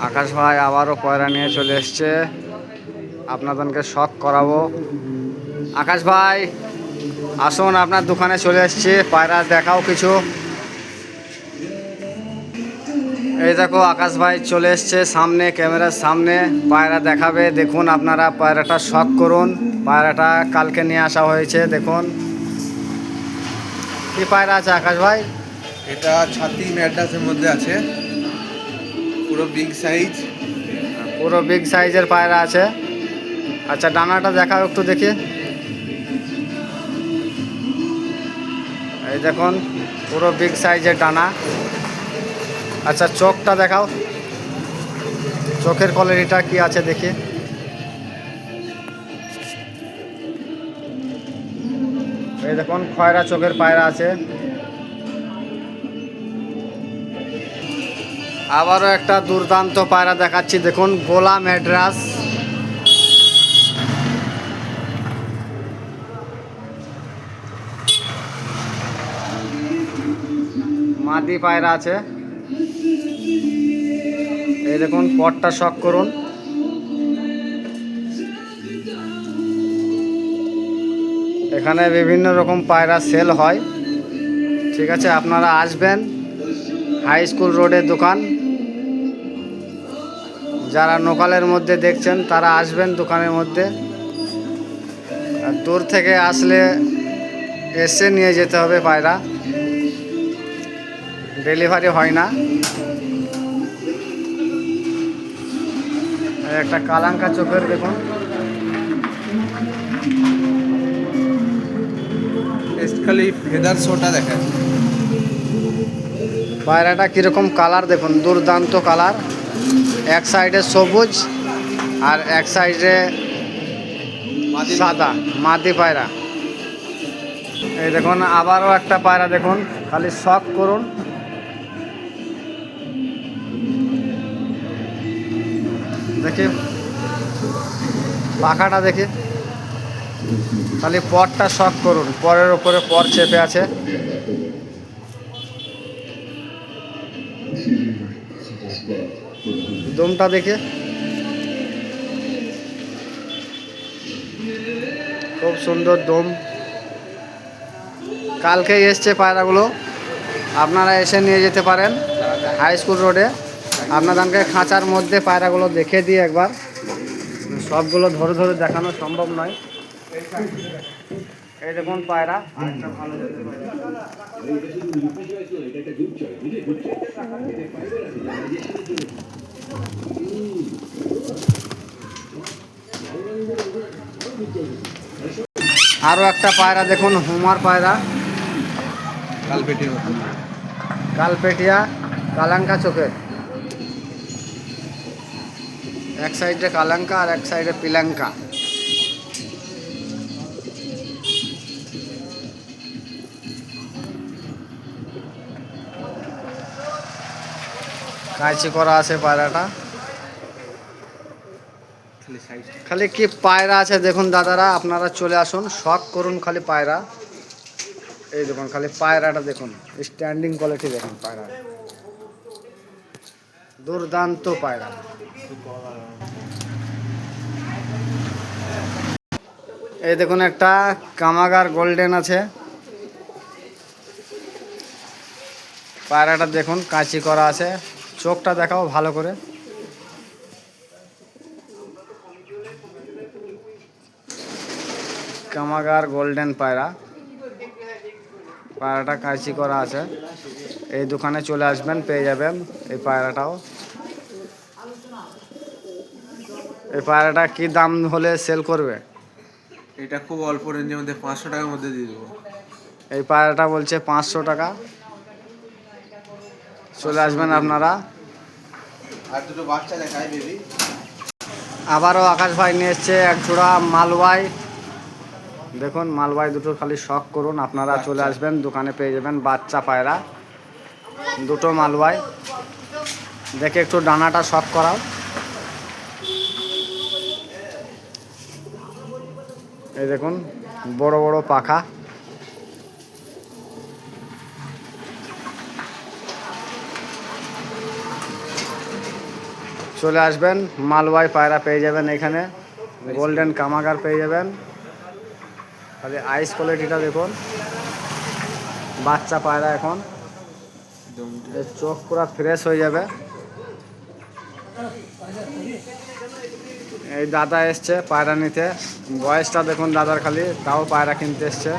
আকাশ ভাই আবারও কয়রা নিয়ে চলে এসছে। আপনাদেরকে শখ করাবো। আকাশ ভাই, আসুন আপনার দোকানে চলে এসছে। পায়রা দেখাও কিছু। এই দেখো, আকাশ ভাই চলে এসছে সামনে, ক্যামেরার সামনে। পায়রা দেখাবে, দেখুন আপনারা পায়রাটা শখ করুন। পায়রাটা কালকে নিয়ে আসা হয়েছে, দেখুন। কি পায়রা আছে আকাশ ভাই? এটা ছাতি ম্যাড্রাসের মধ্যে আছে। পুরো বিগ সাইজ পুরো বিগ সাইজের পায়রা আছে। আচ্ছা ডানাটা দেখাও একটু দেখি। এই দেখুন, পুরো বিগ সাইজের ডানা। আচ্ছা চোখটা দেখাও। চোখের কোয়ালিটিটা কি আছে দেখি। এই দেখুন, খয়রা চোখের পায়রা আছে। আবারও একটা দুর্দান্ত পায়রা দেখাচ্ছি। দেখুন গোলা ম্যাড্রাস মাদি পায়রা আছে। এই দেখুন, পটটা শখ করুন। এখানে বিভিন্ন রকম পায়রা সেল হয়। ঠিক আছে, আপনারা আসবেন। হাই স্কুল রোডের দোকান। যারা লোকালের মধ্যে দেখছেন তারা আসবেন দোকানের মধ্যে। দূর থেকে আসলে এসে নিয়ে যেতে হবে পায়রা। ডেলিভারি হয় না। একটা কালাঙ্কা চোখের দেখুন। খালি ফেদার শোটা পায়রাটা কীরকম কালার দেখুন দুর্দান্ত কালার। এক সাইডে সবুজ আর এক সাইডে সাদা, মাদি পায়রা। এই দেখুন, আবারও একটা পায়রা দেখুন, খালি শখ করুন। দেখি, পাখাটা দেখি। খালি পরটা শখ করুন, পরের উপরে পর চেপে আছে। দমটা দেখে। খুব সুন্দর দম। কালকে এসছে পায়রাগুলো। আপনারা এসে নিয়ে যেতে পারেন হাই স্কুল রোডে আপনাদেরকে খাঁচার মধ্যে পায়রাগুলো দেখে দিই একবার। সবগুলো ধরে ধরে দেখানো সম্ভব নয়। এই দেখুন পায়রা ভালো পায়রা। আরও একটা পায়রা দেখুন, হুমার পায়রা। কালপেটির কালপেটিয়া, কালাঙ্কা চোখের এক সাইডে কালাঙ্কা আর এক সাইডে পিলাঙ্কা। কাঁচি করা আছে পায়রাটা। খালি কি পায়রা আছে দেখুন দাদারা, আপনারা চলে আসুন, শখ করুন খালি পায়রা। এই দেখুন, খালি পায়রাটা দেখুন স্ট্যান্ডিং কোয়ালিটি দেখুন পায়রা দুর্দান্ত পায়রা। এই দেখুন একটা কামাগার গোল্ডেন আছে। পায়রাটা দেখুন, কাঁচি করা আছে। চোখটা দেখাও ভালো করে। কামাগার গোল্ডেন পায়রা। পায়রাটা কাঁচি করা আছে। এই দোকানে চলে আসবেন পেয়ে যাবেন এই পায়রাটাও। এই পায়রাটা কি দাম হলে সেল করবে? এটা খুব অল্প রেঞ্জের মধ্যে পাঁচশো টাকার মধ্যে দিয়ে দেবো। এই পায়রাটা বলছে পাঁচশো টাকা। চলে আসবেন আপনারা। আর দুটো বাচ্চা দেখায় বেবি আবারও আকাশ ভাই নিয়ে এসছে এক জোড়া মালবাই দেখুন মালবাই দুটো খালি শখ করুন আপনারা চলে আসবেন দোকানে পেয়ে যাবেন বাচ্চা পায়রা। দুটো মালবাই দেখে একটু ডানাটা শখ করাও। এই দেখুন বড় বড় পাখা। চলে আসবেন, মালওয়াই পায়রা পেয়ে যাবেন এখানে গোল্ডেন কামাগার পেয়ে যাবেন। খালি আইস কোয়ালিটিটা দেখুন, বাচ্চা পায়রা এখন। চোখ পুরো ফ্রেশ হয়ে যাবে। এই দাদা এসছে পায়রা নিতে, বয়সটা দেখুন দাদার খালি, তাও পায়রা কিনতে এসছে।